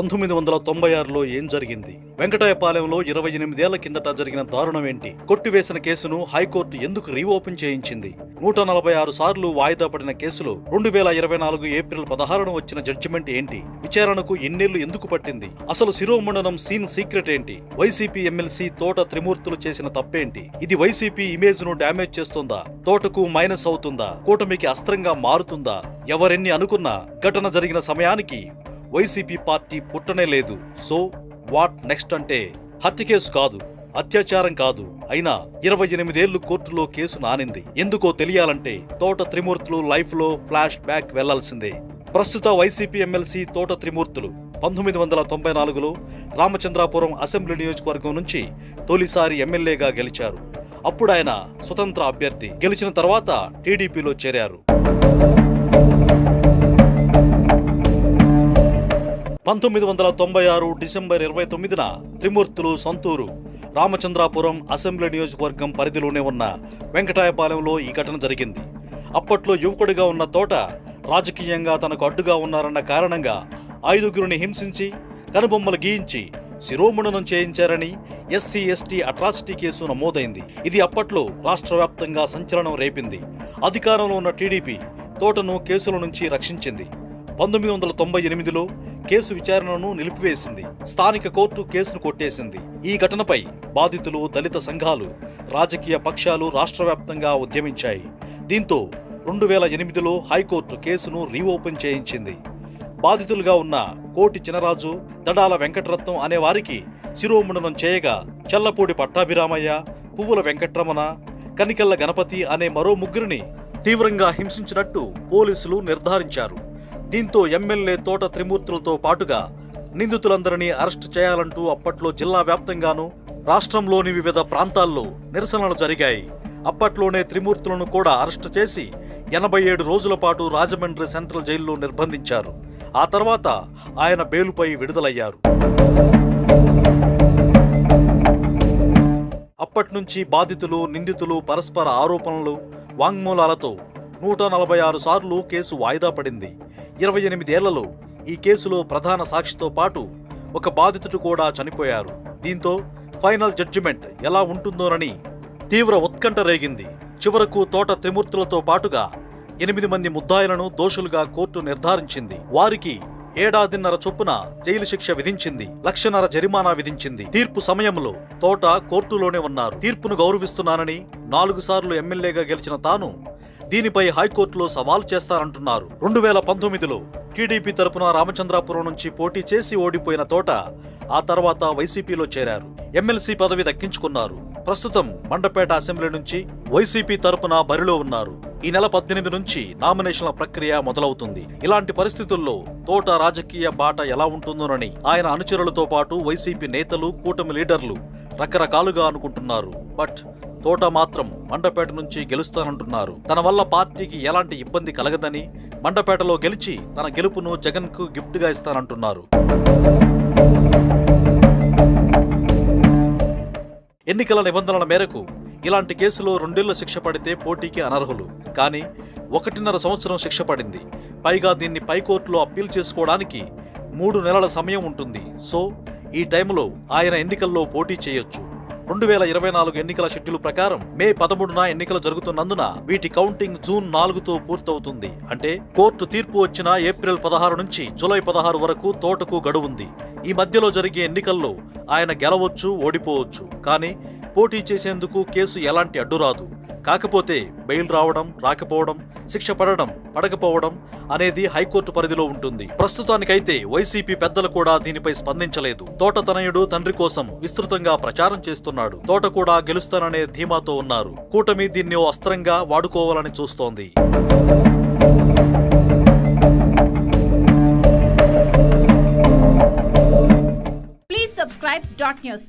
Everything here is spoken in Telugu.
పంతొమ్మిది వందల తొంభై ఆరులో ఏం జరిగింది? వెంకటాయపాలెంలో ఇరవై ఎనిమిదేళ్ళ కిందట జరిగిన దారుణం ఏంటి? కొట్టివేసిన కేసును హైకోర్టు ఎందుకు రీఓపెన్ చేయించింది? నూట నలభై ఆరు సార్లు వాయిదా పడిన కేసులో రెండు వేల ఇరవై నాలుగు ఏప్రిల్ పదహారున వచ్చిన జడ్జిమెంట్ ఏంటి? విచారణకు ఎన్నేళ్ళు ఎందుకు పట్టింది? అసలు శిరోమండనం సీన్ సీక్రెట్ ఏంటి? వైసీపీ ఎమ్మెల్సీ తోట త్రిమూర్తులు చేసిన తప్పేంటి? ఇది వైసీపీ ఇమేజ్ను డ్యామేజ్ చేస్తుందా? తోటకు మైనస్ అవుతుందా? కూటమికి అస్త్రంగా మారుతుందా? ఎవరెన్ని అనుకున్నా ఘటన జరిగిన సమయానికి వైసీపీ పార్టీ పుట్టనే లేదు. సో వాట్ నెక్స్ట్ అంటే హత్య కేసు కాదు అత్యాచారం కాదు అయినా ఇరవై ఎనిమిదేళ్ళు కోర్టులో కేసు నానింది. ఎందుకో తెలియాలంటే తోట త్రిమూర్తులు లైఫ్లో ఫ్లాష్ బ్యాక్ వెళ్ళాల్సిందే. ప్రస్తుత వైసీపీ ఎమ్మెల్సీ తోట త్రిమూర్తులు పంతొమ్మిది వందల తొంభై నాలుగులో రామచంద్రాపురం అసెంబ్లీ నియోజకవర్గం నుంచి తొలిసారి ఎమ్మెల్యేగా గెలిచారు. అప్పుడు ఆయన స్వతంత్ర అభ్యర్థి. గెలిచిన తర్వాత టీడీపీలో చేరారు. పంతొమ్మిది వందల తొంభై ఆరు డిసెంబర్ ఇరవై తొమ్మిదిన త్రిమూర్తులు సొంతూరు రామచంద్రాపురం అసెంబ్లీ నియోజకవర్గం పరిధిలోనే ఉన్న వెంకటాయపాలెంలో ఈ ఘటన జరిగింది. అప్పట్లో యువకుడిగా ఉన్న తోట రాజకీయంగా తనకు అడ్డుగా ఉన్నారన్న కారణంగా ఐదుగురిని హింసించి కనుబొమ్మలు గీయించి శిరోముండనం చేయించారని ఎస్సీ ఎస్టీ అట్రాసిటీ కేసు నమోదైంది. ఇది అప్పట్లో రాష్ట్ర వ్యాప్తంగా సంచలనం రేపింది. అధికారంలో ఉన్న టీడీపీ తోటను కేసుల నుంచి రక్షించింది. పంతొమ్మిది వందల తొంభై ఎనిమిదిలో కేసు విచారణను నిలిపివేసింది. స్థానిక కోర్టు కేసును కొట్టేసింది. ఈ ఘటనపై బాధితులు దళిత సంఘాలు రాజకీయ పక్షాలు రాష్ట్రవ్యాప్తంగా ఉద్యమించాయి. దీంతో రెండు వేల ఎనిమిదిలో హైకోర్టు కేసును రీఓపెన్ చేయించింది. బాధితులుగా ఉన్న కోటి చినరాజు దడాల వెంకటరత్నం అనే వారికి శిరోముండనం చేయగా చల్లపూడి పట్టాభిరామయ్య పువ్వుల వెంకట్రమణ కనికల్ల గణపతి అనే మరో ముగ్గురిని తీవ్రంగా హింసించినట్టు పోలీసులు నిర్ధారించారు. దీంతో ఎమ్మెల్యే తోట త్రిమూర్తులతో పాటుగా నిందితులందరినీ అరెస్టు చేయాలంటూ అప్పట్లో జిల్లా వ్యాప్తంగానూ రాష్ట్రంలోని వివిధ ప్రాంతాల్లో నిరసనలు జరిగాయి. అప్పట్లోనే త్రిమూర్తులను కూడా అరెస్టు చేసి ఎనభై ఏడు రోజుల పాటు రాజమండ్రి సెంట్రల్ జైల్లో నిర్బంధించారు. ఆ తర్వాత ఆయన బెయిలుపై విడుదలయ్యారు. అప్పట్నుంచి బాధితులు నిందితులు పరస్పర ఆరోపణలు వాంగ్మూలాలతో నూట నలభై ఆరు సార్లు కేసు వాయిదా పడింది. ఇరవై ఎనిమిదేళ్ళలో ఈ కేసులో ప్రధాన సాక్షితో పాటు ఒక బాధితుడు కూడా చనిపోయారు. దీంతో ఫైనల్ జడ్జిమెంట్ ఎలా ఉంటుందోనని తీవ్ర ఉత్కంఠ రేగింది. చివరకు తోట త్రిమూర్తులతో పాటుగా ఎనిమిది మంది ముద్దాయిలను దోషులుగా కోర్టు నిర్ధారించింది. వారికి ఏడాదిన్నర చొప్పున జైలు శిక్ష విధించింది. లక్షన్నర జరిమానా విధించింది. తీర్పు సమయంలో తోట కోర్టులోనే ఉన్నారు. తీర్పును గౌరవిస్తున్నానని నాలుగు సార్లు ఎమ్మెల్యేగా గెలిచిన తాను దీనిపై హైకోర్టులో సవాల్ చేస్తారంటున్నారు. రెండు వేల పంతొమ్మిదిలో టీడీపీ తరపున రామచంద్రాపురం నుంచి పోటీ చేసి ఓడిపోయిన తోట ఆ తర్వాత వైసీపీలో చేరారు. ఎమ్మెల్సీ పదవి దక్కించుకున్నారు. ప్రస్తుతం మండపేట అసెంబ్లీ నుంచి వైసీపీ తరపున బరిలో ఉన్నారు. ఈ నెల పద్దెనిమిది నుంచి నామినేషన్ల ప్రక్రియ మొదలవుతుంది. ఇలాంటి పరిస్థితుల్లో తోట రాజకీయ బాట ఎలా ఉంటుందోనని ఆయన అనుచరులతో పాటు వైసీపీ నేతలు కూటమి లీడర్లు రకరకాలుగా అనుకుంటున్నారు. బట్ తోట మాత్రం మండపేట నుంచి గెలుస్తానంటున్నారు. తన వల్ల పార్టీకి ఎలాంటి ఇబ్బంది కలగదని మండపేటలో గెలిచి తన గెలుపును జగన్కు ఇస్తానంటున్నారు. ఎన్నికల నిబంధనల మేరకు ఇలాంటి కేసులో రెండేళ్ళ శిక్ష పడితే పోటీకి అనర్హులు. కానీ ఒకటిన్నర సంవత్సరం శిక్ష పడింది. పైగా దీన్ని పైకోర్టులో అప్పీల్ చేసుకోవడానికి మూడు నెలల సమయం ఉంటుంది. సో ఈ టైంలో ఆయన ఎన్నికల్లో పోటీ చేయొచ్చు. రెండు వేల ఇరవై నాలుగు ఎన్నికల షెడ్యూల్ ప్రకారం మే పదమూడున ఎన్నికలు జరుగుతున్నందున వీటి కౌంటింగ్ జూన్ నాలుగుతో పూర్తవుతుంది. అంటే కోర్టు తీర్పు వచ్చిన ఏప్రిల్ పదహారు నుంచి జూలై పదహారు వరకు తోటకు గడువుంది. ఈ మధ్యలో జరిగే ఎన్నికల్లో ఆయన గెలవచ్చు ఓడిపోవచ్చు. కానీ పోటీ చేసేందుకు కేసు ఎలాంటి అడ్డురాదు. కాకపోతే బెయిల్ రావడం రాకపోవడం శిక్ష పడడం పడకపోవడం అనేది హైకోర్టు పరిధిలో ఉంటుంది. ప్రస్తుతానికైతే వైసీపీ పెద్దలు కూడా దీనిపై స్పందించలేదు. తోట తనయుడు తండ్రి కోసం విస్తృతంగా ప్రచారం చేస్తున్నాడు. తోట కూడా గెలుస్తాననే ధీమాతో ఉన్నారు. కూటమి దీన్ని ఓ అస్త్రంగా వాడుకోవాలని చూస్తోంది. Please subscribe dot news